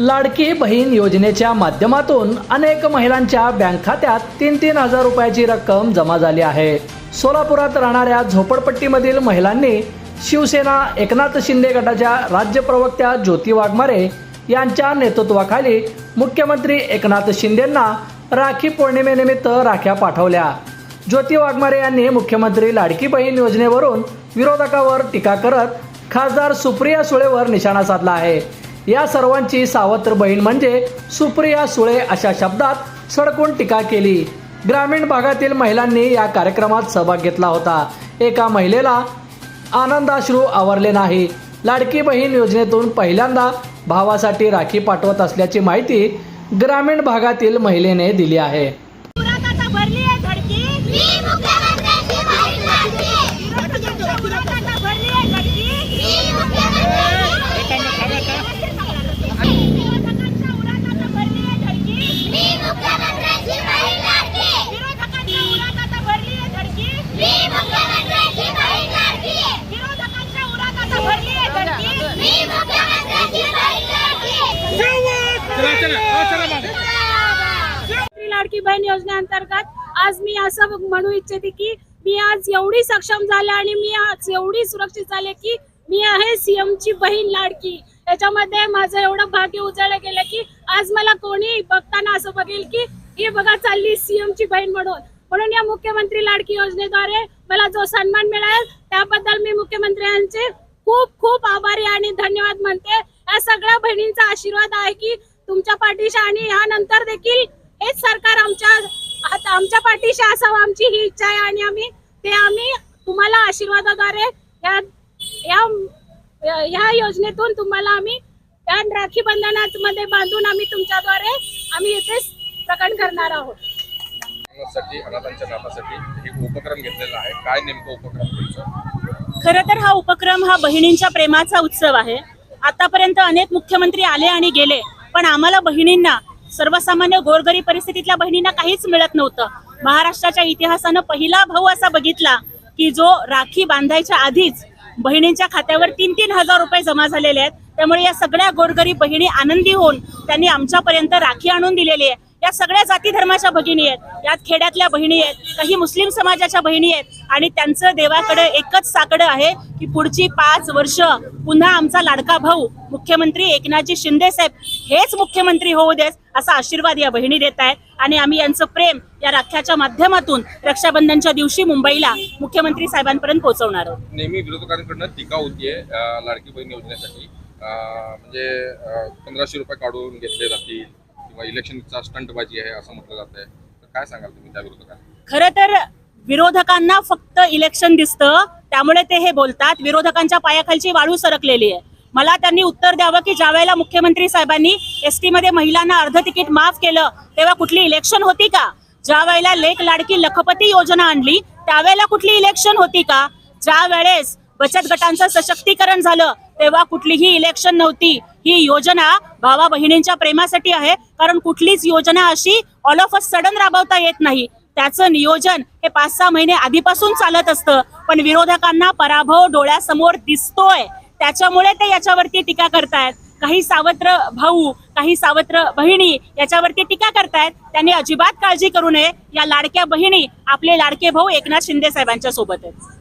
लाडकी बहीण योजनेच्या माध्यमातून अनेक महिलांच्या बँक खात्यात तीन तीन हजार रुपयाची रक्कम जमा झाली आहे. सोलापुरात राहणाऱ्या झोपडपट्टीमधील महिलांनी शिवसेना एकनाथ शिंदे गटाच्या राज्य प्रवक्त्या ज्योती वाघमारे यांच्या नेतृत्वाखाली मुख्यमंत्री एकनाथ शिंदेंना राखी पौर्णिमेनिमित्त राख्या पाठवल्या. ज्योती वाघमारे यांनी मुख्यमंत्री लाडकी बहीण योजनेवरून विरोधकावर टीका करत खासदार सुप्रिया सुळेवर निशाणा साधला आहे. या सर्वांची सावत्र बहीण म्हणजे सुप्रिया सुळे अशा शब्दात सडकून टीका केली. ग्रामीण भागातील महिलांनी या कार्यक्रमात सहभाग घेतला होता. एका महिलेला आनंदाश्रू आवरले नाही. लाडकी बहीण योजनेतून पहिल्यांदा भावासाठी राखी पाठवत असल्याची माहिती ग्रामीण भागातील महिलेने दिली आहे पुरात आता भरली आहे धडकी मी मुख्यमंत्र्यांची बहीण लाडकी विरोधकांच्या पुरात आता भरली आहे धडकी मी मुख्यमंत्र्यांची विरोधकांच्या उरात आता भरली आहे धडकी मी मुख्यमंत्र्यांची बहीण लाडकी विरोधकांच्या उरात आता भरली आहे धडकी मी मुख्यमंत्र्यांची बहीण लाडकी विरोधकांच्या उरात आता भरली आहे धडकी मी मुख्यमंत्र्यांची बहीण लाडकी मुख्यमंत्री लाडकी बहीण योजनेअंतर्गत आज मी असं म्हणू इच्छिते की मी आज एवढी सक्षम झाले आणि मी आज एवढी सुरक्षित झाले की मी आहे सीएम ची बहीण लाडकी. त्याच्यामध्ये माझं एवढं भाग्य उजळलं गेलं की आज मला कोणी बघताना असं बघेल की हे बघा चालली सीएम ची बहीण म्हणून. म्हणून या मुख्यमंत्री लाडकी योजनेद्वारे मला जो सन्मान मिळाला त्याबद्दल मी मुख्यमंत्र्यांचे खूप खूप आभारी आणि धन्यवाद म्हणते. या सगळ्या बहिणींचा आशीर्वाद आहे की तुमच्या पाठीशी आणि यानंतर देखील हेच सरकार आमच्या आता आमच्या पाठीशी असावं आमची ही इच्छा आहे आणि आम्ही ते आम्ही तुम्हाला आशीर्वादाद्वारे या या ह्या योजनेतून तुम्हाला आम्ही या राखी बंधनामध्ये बांधून आम्ही तुमच्याद्वारे आम्ही इथे प्रकट करणार आहोत. साठी अनाथांच्या नाथासाठी हे उपक्रम घेतलेला आहे. काय नेमकं उपक्रम तुमचं? खरं तर हा उपक्रम हा बहिणींच्या प्रेमाचा उत्सव आहे. आतापर्यंत अनेक मुख्यमंत्री आले आणि गेले. पण आम्हाला बहिणींना सर्वसामान्य गोरगरीब परिस्थितीतल्या बहिणींना काहीच मिळत नव्हतं. महाराष्ट्राच्या इतिहासानं पहिला भाऊ असा बघितला की जो राखी बांधायच्या आधीच बहिणींच्या खात्यावर तीन तीन हजार रुपये जमा झालेले आहेत. त्यामुळे या सगळ्या गोरगरीब बहिणी आनंदी होऊन त्यांनी आमच्यापर्यंत राखी आणून दिलेली आहे. या सगळ्या जाती धर्माच्या भगिनी आहेत. यात खेड्यातल्या बहिणी आहेत काही मुस्लिम समाजाच्या बहिणी आहेत आणि त्यांचं देवाकडे एकच साकडं आहे की पुढची पाच वर्ष पुन्हा आमचा लाडका भाऊ मुख्यमंत्री एकनाथजी शिंदे साहेब हेच मुख्यमंत्री होऊ देस असा आशीर्वाद या बहिणी देत आहेत. आणि आम्ही यांचं प्रेम या राख्याच्या माध्यमातून रक्षाबंधनच्या दिवशी मुंबईला मुख्यमंत्री साहेबांपर्यंत पोहोचवणार आहोत. नेहमी विरोधकांकडनं टीका होतीये लाडकी बहीण योजनेसाठी. म्हणजे पंधराशे रुपये काढून घेतले जातील. इलेक्शनचा स्टंटबाजी आहे असं म्हटलं जात आहे. तर काय सांगाल तुम्ही त्या विरोधकांना खर तर विरोधकांना फक्त इलेक्शन दिसतं त्यामुळे ते हे बोलतात. विरोधकांच्या पायाखालची वाळू सरकलेली आहे. मला त्यांनी उत्तर द्यावं की ज्या वेळेला मुख्यमंत्री साहेबांनी एस टी मध्ये महिलांना अर्ध तिकीट माफ केलं तेव्हा कुठली इलेक्शन होती का? ज्या वेळेला लेख लाडकी लखपती योजना आणली त्यावेळेला कुठली इलेक्शन होती का? ज्या वेळेस बचत गटांचं सशक्तीकरण झालं तेव्हा कुठलीही इलेक्शन नव्हती. ही योजना भावा बहिणींच्या प्रेमासाठी आहे. कारण कुठलीच योजना अशी ऑल ऑफ अ सडन राबवता येत नाही. त्याचं नियोजन हे पाच सहा महिने आधीपासून चालत असतं. पण विरोधकांना पराभव डोळ्यासमोर दिसतोय. त्याच्यामुळे ते याच्यावरती टीका करतायत. काही सावत्र भाऊ काही सावत्र बहिणी याच्यावरती टीका करतायत. त्यांनी अजिबात काळजी करू नये. या लाडक्या बहिणी आपले लाडके भाऊ एकनाथ शिंदे साहेबांच्या सोबत आहेत